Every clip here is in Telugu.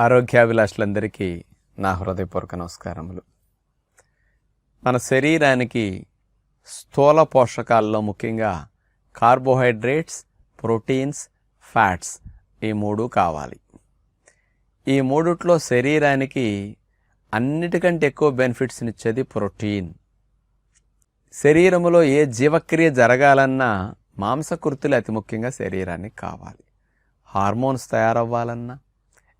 ఆరోగ్యాభిలాషులందరికీ నా హృదయపూర్వక నమస్కారములు. మన శరీరానికి స్థూల పోషకాల్లో ముఖ్యంగా కార్బోహైడ్రేట్స్ ప్రోటీన్స్ ఫ్యాట్స్ ఈ మూడు కావాలి. ఈ మూడిట్లో శరీరానికి అన్నిటికంటే ఎక్కువ బెనిఫిట్స్ని ఇచ్చేది ప్రోటీన్. శరీరములో ఏ జీవక్రియ జరగాలన్నా మాంసకృతులు అతి ముఖ్యంగా శరీరానికి కావాలి. హార్మోన్స్ తయారవ్వాలన్నా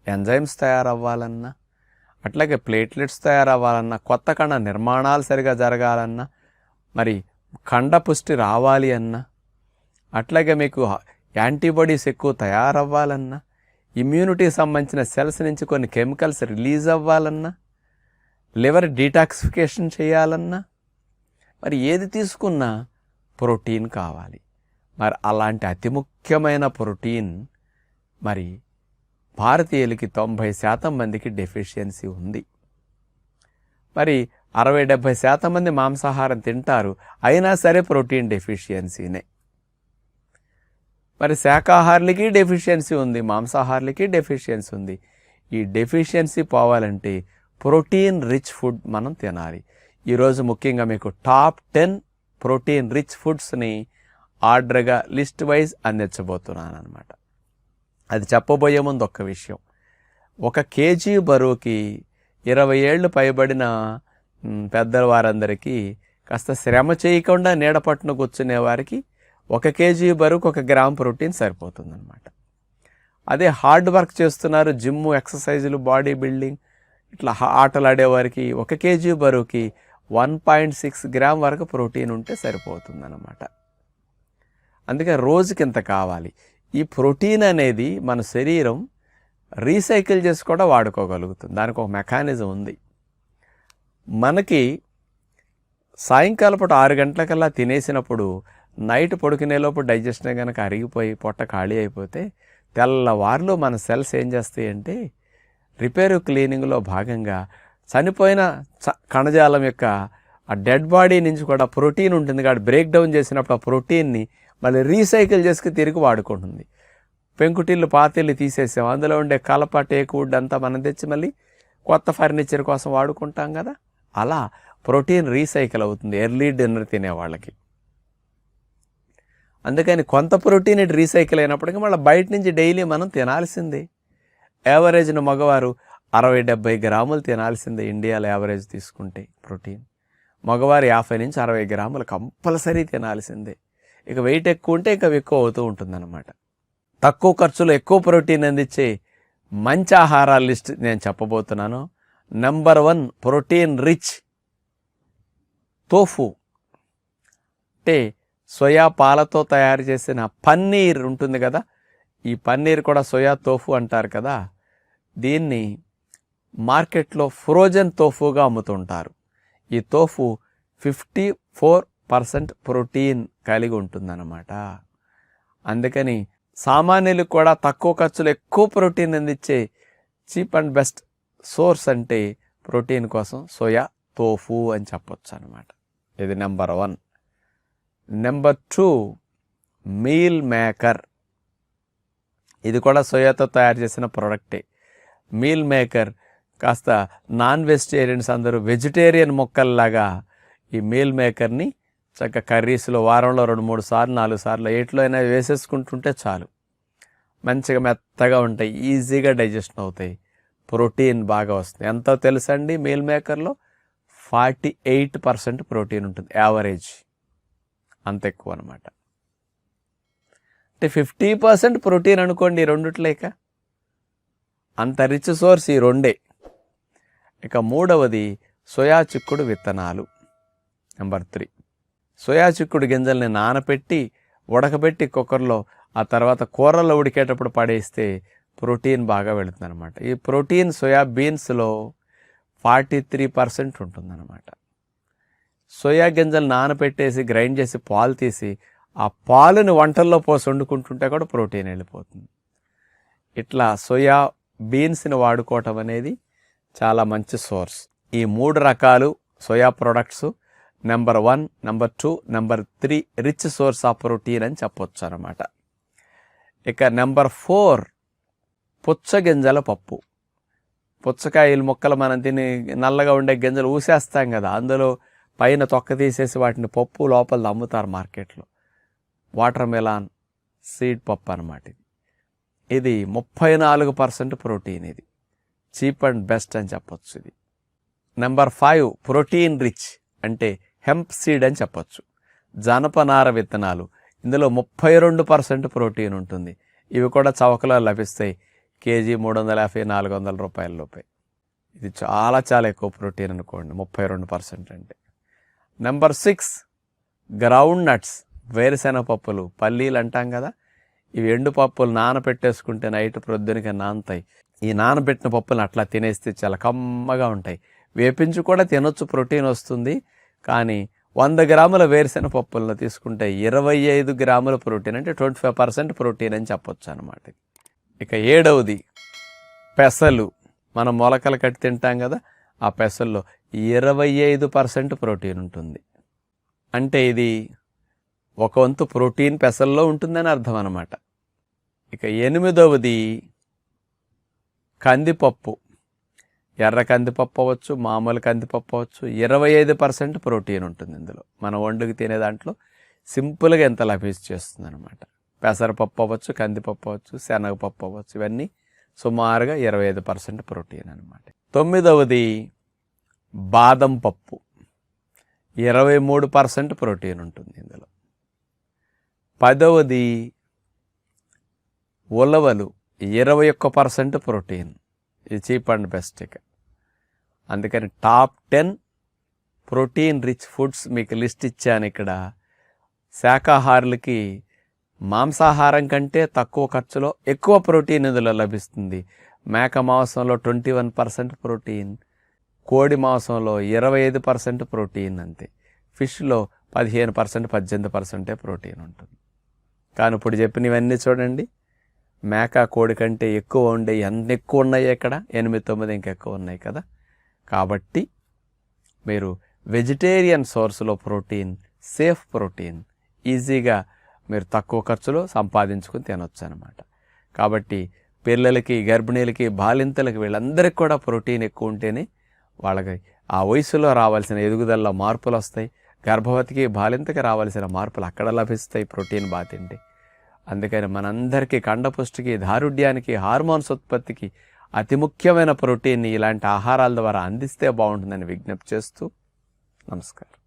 ఎంజైమ్స్ తయారవ్వాలన్నా అట్లాగే ప్లేట్లెట్స్ తయారవ్వాలన్నా కొత్త కణ నిర్మాణాలు సరిగా జరగాలన్నా మరి కండ పుష్టి రావాలి అన్నా అట్లాగే మీకు యాంటీబాడీస్ ఎక్కువ తయారవ్వాలన్నా ఇమ్యూనిటీకి సంబంధించిన సెల్స్ నుంచి కొన్ని కెమికల్స్ రిలీజ్ అవ్వాలన్నా లివర్ డీటాక్సిఫికేషన్ చేయాలన్నా మరి ఏది తీసుకున్నా ప్రోటీన్ కావాలి. మరి అలాంటి అతి ముఖ్యమైన ప్రోటీన్ మరి భారతీయులకి తొంభై శాతం మందికి డెఫిషియన్సీ ఉంది. మరి అరవై డెబ్భై శాతం మంది మాంసాహారం తింటారు అయినా సరే ప్రోటీన్ డెఫిషియన్సీనే. మరి శాకాహారులకి డెఫిషియన్సీ ఉంది మాంసాహారులకి డెఫిషియన్సీ ఉంది. ఈ డెఫిషియన్సీ పోవాలంటే ప్రోటీన్ రిచ్ ఫుడ్ మనం తినాలి. ఈరోజు ముఖ్యంగా మీకు టాప్ టెన్ ప్రోటీన్ రిచ్ ఫుడ్స్ని ఆర్డర్గా లిస్ట్ వైజ్ అందించబోతున్నాను అనమాట అది చెప్పబోయే ముందు ఒక్క విషయం. ఒక కేజీ బరువుకి ఇరవై ఏళ్ళు పైబడిన పెద్దల పెద్దవారందరికీ కాస్త శ్రమ చేయకుండా నీడపట్న కూర్చునే వారికి ఒక కేజీ బరువుకు ఒక గ్రామ్ ప్రోటీన్ సరిపోతుందన్నమాట. అదే హార్డ్ వర్క్ చేస్తున్నారు జిమ్ ఎక్సర్సైజులు బాడీ బిల్డింగ్ ఇట్లా ఆటలాడేవారికి ఆటలు ఆడేవారికి ఒక కేజీ బరువుకి వన్ పాయింట్ సిక్స్ గ్రామ్ వరకు ప్రోటీన్ ఉంటే సరిపోతుందన్నమాట. అందుకే రోజుకి ఇంత కావాలి. ఈ ప్రోటీన్ అనేది మన శరీరం రీసైకిల్ చేసి కూడా వాడుకోగలుగుతుంది. దానికి ఒక మెకానిజం ఉంది. మనకి సాయంకాలం పూట ఆరు గంటలకల్లా తినేసినప్పుడు నైట్ పడుకునేలోపు డైజెషన్ కనుక అరిగిపోయి పొట్ట ఖాళీ అయిపోతే తెల్లవారులో మన సెల్స్ ఏం చేస్తాయంటే రిపేరు క్లీనింగ్లో భాగంగా చనిపోయిన చ- కణజాలం యొక్క ఆ డెడ్ బాడీ నుంచి కూడా ప్రోటీన్ ఉంటుంది కాబట్టి బ్రేక్ డౌన్ చేసినప్పుడు ఆ ప్రోటీన్ని మళ్ళీ రీసైకిల్ చేసుకుని తిరిగి వాడుకుంటుంది. పెంకుటిల్లు పాతిళ్ళు తీసేసాం. అందులో ఉండే కలప టేకువుడ్ అంతా మనం తెచ్చి మళ్ళీ కొత్త ఫర్నిచర్ కోసం వాడుకుంటాం కదా? అలా ప్రోటీన్ రీసైకిల్ అవుతుంది. ఎర్లీ డిన్నర్ తినే వాళ్ళకి. అందుకని కొంత ప్రోటీన్ ఇటు రీసైకిల్ అయినప్పటికీ మళ్ళీ బయట నుంచి డైలీ మనం తినాల్సిందే. యావరేజ్న మగవారు అరవై డెబ్బై గ్రాములు తినాల్సిందే ఇండియాలో యావరేజ్ తీసుకుంటే ప్రోటీన్. మగవారు యాభై నుంచి అరవై గ్రాములు కంపల్సరీ తినాల్సిందే. ఇక వెయిట్ ఎక్కువ ఉంటే ఇక ఎక్కువ అవుతూ ఉంటుందన్నమాట. తక్కువ ఖర్చులో ఎక్కువ ప్రోటీన్ అందించే మంచి ఆహారాల లిస్ట్ నేను చెప్పబోతున్నాను. Number one protein rich tofu అంటే సోయా పాలతో తయారు చేసిన పన్నీర్ ఉంటుంది కదా ఈ పన్నీర్ కూడా సోయా తోఫు అంటారు కదా దీన్ని మార్కెట్లో ఫ్రోజన్ తోఫుగా అమ్ముతుంటారు. ఈ tofu fifty four percent protein కలిగి ఉంటుందన్నమాట. అందుకని సామాన్యులకు కూడా తక్కువ ఖర్చులో ఎక్కువ ప్రోటీన్ అందించే చీప్ అండ్ బెస్ట్ సోర్స్ అంటే ప్రోటీన్ కోసం సోయా తోఫు అని చెప్పొచ్చు అనమాట ఇది number one. Number two meal maker. ఇది కూడా సోయాతో తయారు చేసిన ప్రోడక్టే. మీల్ మేకర్ కాస్త నాన్ వెజిటేరియన్స్ అందరూ వెజిటేరియన్ మొక్కల్లాగా ఈ మీల్ మేకర్ని చక్కగా కర్రీస్లో వారంలో రెండు మూడు సార్లు నాలుగు సార్లు ఏట్లో అయినా వేసేసుకుంటుంటే చాలు. మంచిగా మెత్తగా ఉంటాయి ఈజీగా డైజెషన్ అవుతాయి. ప్రోటీన్ బాగా వస్తుంది. ఎంతో తెలుసండి మీల్ మేకర్లో? ఫార్టీ ఎయిట్ పర్సెంట్ ప్రోటీన్ ఉంటుంది యావరేజ్. అంత ఎక్కువ అనమాట అంటే ఫిఫ్టీ పర్సెంట్ ప్రోటీన్ అనుకోండి రెండుట్లేక అంత రిచ్ సోర్స్ ఈ రెండే. ఇక మూడవది సోయా చిక్కుడు విత్తనాలు నెంబర్ త్రీ. సోయా చిక్కుడు గింజల్ని నానపెట్టి ఉడకబెట్టి కుక్కర్లో ఆ తర్వాత కూరల్లో ఉడికేటప్పుడు పడేస్తే ప్రోటీన్ బాగా వెళుతుందన్నమాట. ఈ ప్రోటీన్ సోయా బీన్స్లో ఫార్టీ త్రీ పర్సెంట్ ఉంటుందన్నమాట. సోయా గింజలు నానపెట్టేసి గ్రైండ్ చేసి పాలు తీసి ఆ పాలుని వంటల్లో పోసి వండుకుంటుంటే కూడా ప్రోటీన్ వెళ్ళిపోతుంది. ఇట్లా సోయా బీన్స్ని వాడుకోవటం అనేది చాలా మంచి సోర్స్. ఈ మూడు రకాలు soya products number one number two number three rich source of protein అని చెప్పొచ్చు అనమాట ఇక నెంబర్ ఫోర్ పుచ్చగింజల పప్పు. పుచ్చకాయలు ముక్కలు మనం తిని నల్లగా ఉండే గింజలు ఊసేస్తాం కదా అందులో పైన తొక్క తీసేసి వాటిని పప్పు లోపల అమ్ముతారు మార్కెట్లో. వాటర్ మెలాన్ సీడ్ పప్పు అనమాట ఇది. ఇది ముప్పై నాలుగు పర్సెంట్ ప్రోటీన్ ఇది. చీప్ అండ్ బెస్ట్ అని చెప్పొచ్చు ఇది. నెంబర్ ఫైవ్ ప్రోటీన్ రిచ్ అంటే హెంప్ సీడ్ అని చెప్పొచ్చు. జనపనార విత్తనాలు. ఇందులో ముప్పై రెండు పర్సెంట్ ప్రోటీన్ ఉంటుంది. ఇవి కూడా చవకలో లభిస్తాయి కేజీ మూడు వందల యాభై నాలుగు వందల రూపాయల లోపే. ఇది చాలా చాలా ఎక్కువ ప్రోటీన్ అనుకోండి ముప్పై రెండు పర్సెంట్ అంటే. నెంబర్ సిక్స్ గ్రౌండ్ నట్స్ వేరుశెనగ పప్పులు. పల్లీలు అంటాం కదా ఇవి ఎండు పప్పులు నానబెట్టేసుకుంటే నైట్ ప్రొద్దునకి నానతాయి. ఈ నానబెట్టిన పప్పులను అట్లా తినేస్తే చాలా కమ్మగా ఉంటాయి. వేపించి కూడా తినొచ్చు ప్రోటీన్ వస్తుంది. కానీ వంద గ్రాముల వేరుశెనగ పప్పులను తీసుకుంటే ఇరవై ఐదు గ్రాముల ప్రోటీన్ అంటే ట్వంటీ ఫైవ్ పర్సెంట్ ప్రోటీన్ అని చెప్పొచ్చు అనమాట ఇక ఏడవది పెసలు. మనం మొలకలు కట్టి తింటాం కదా ఆ పెసల్లో ఇరవై ఐదు పర్సెంట్ ప్రోటీన్ ఉంటుంది. అంటే ఇది ఒక వంతు ప్రోటీన్ పెసల్లో ఉంటుందని అర్థం అనమాట ఇక ఎనిమిదవది కందిపప్పు. ఎర్ర కందిపప్పు అవ్వచ్చు మామూలు కందిపప్పు అవ్వచ్చు ఇరవై ఐదు పర్సెంట్ ప్రోటీన్ ఉంటుంది ఇందులో. మనం వండుకు తినే దాంట్లో సింపుల్గా ఎంత లభించేస్తుంది అనమాట పెసరపప్పు అవ్వచ్చు కందిపప్పు అవ్వచ్చు శనగపప్పు అవ్వచ్చు ఇవన్నీ సుమారుగా ఇరవై ఐదు పర్సెంట్ ప్రోటీన్ అనమాట తొమ్మిదవది బాదం పప్పు. ఇరవై మూడు పర్సెంట్ ప్రోటీన్ ఉంటుంది ఇందులో. పదవది ఉలవలు. ఇరవై ఒక్క పర్సెంట్ ప్రోటీన్. ఇది చీప్ అండ్ బెస్ట్ ఇక. అందుకని top ten protein rich foods మీకు లిస్ట్ ఇచ్చాను ఇక్కడ. శాకాహారులకి మాంసాహారం కంటే తక్కువ ఖర్చులో ఎక్కువ ప్రోటీన్ ఇందులో లభిస్తుంది. మేక మాంసంలో ట్వంటీ వన్ పర్సెంట్ ప్రోటీన్ కోడి మాంసంలో ఇరవై ఐదు పర్సెంట్ ప్రోటీన్ అంతే. ఫిష్లో పదిహేను పర్సెంట్ పద్దెనిమిది పర్సెంటే ప్రోటీన్ ఉంటుంది. కానీ ఇప్పుడు చెప్పినవన్నీ చూడండి. మేక కోడి కంటే ఎక్కువ ఉండే ఎన్ని ఎక్కువ ఉన్నాయి ఇక్కడ. ఎనిమిది తొమ్మిది ఇంకెక్కువ ఉన్నాయి కదా. కాబట్టి మీరు వెజిటేరియన్ సోర్స్లో ప్రోటీన్ సేఫ్ ప్రోటీన్ ఈజీగా మీరు తక్కువ ఖర్చులో సంపాదించుకుని తినొచ్చు అనమాట కాబట్టి పిల్లలకి గర్భిణీలకి బాలింతలకి వీళ్ళందరికీ కూడా ప్రోటీన్ ఎక్కువ ఉంటేనే వాళ్ళకి ఆ వయసులో రావాల్సిన ఎదుగుదలలో మార్పులు వస్తాయి. గర్భవతికి బాలింతకి రావాల్సిన మార్పులు అక్కడ లభిస్తాయి ప్రోటీన్ బాగా తింటే. అందుకని మనందరికీ కండపుష్టికి దారుఢ్యానికి హార్మోన్స్ ఉత్పత్తికి అతి ముఖ్యమైన ప్రోటీన్ని ఇలాంటి ఆహారాల ద్వారా అందిస్తే బాగుంటుందని విజ్ఞప్తి చేస్తూ నమస్కారం.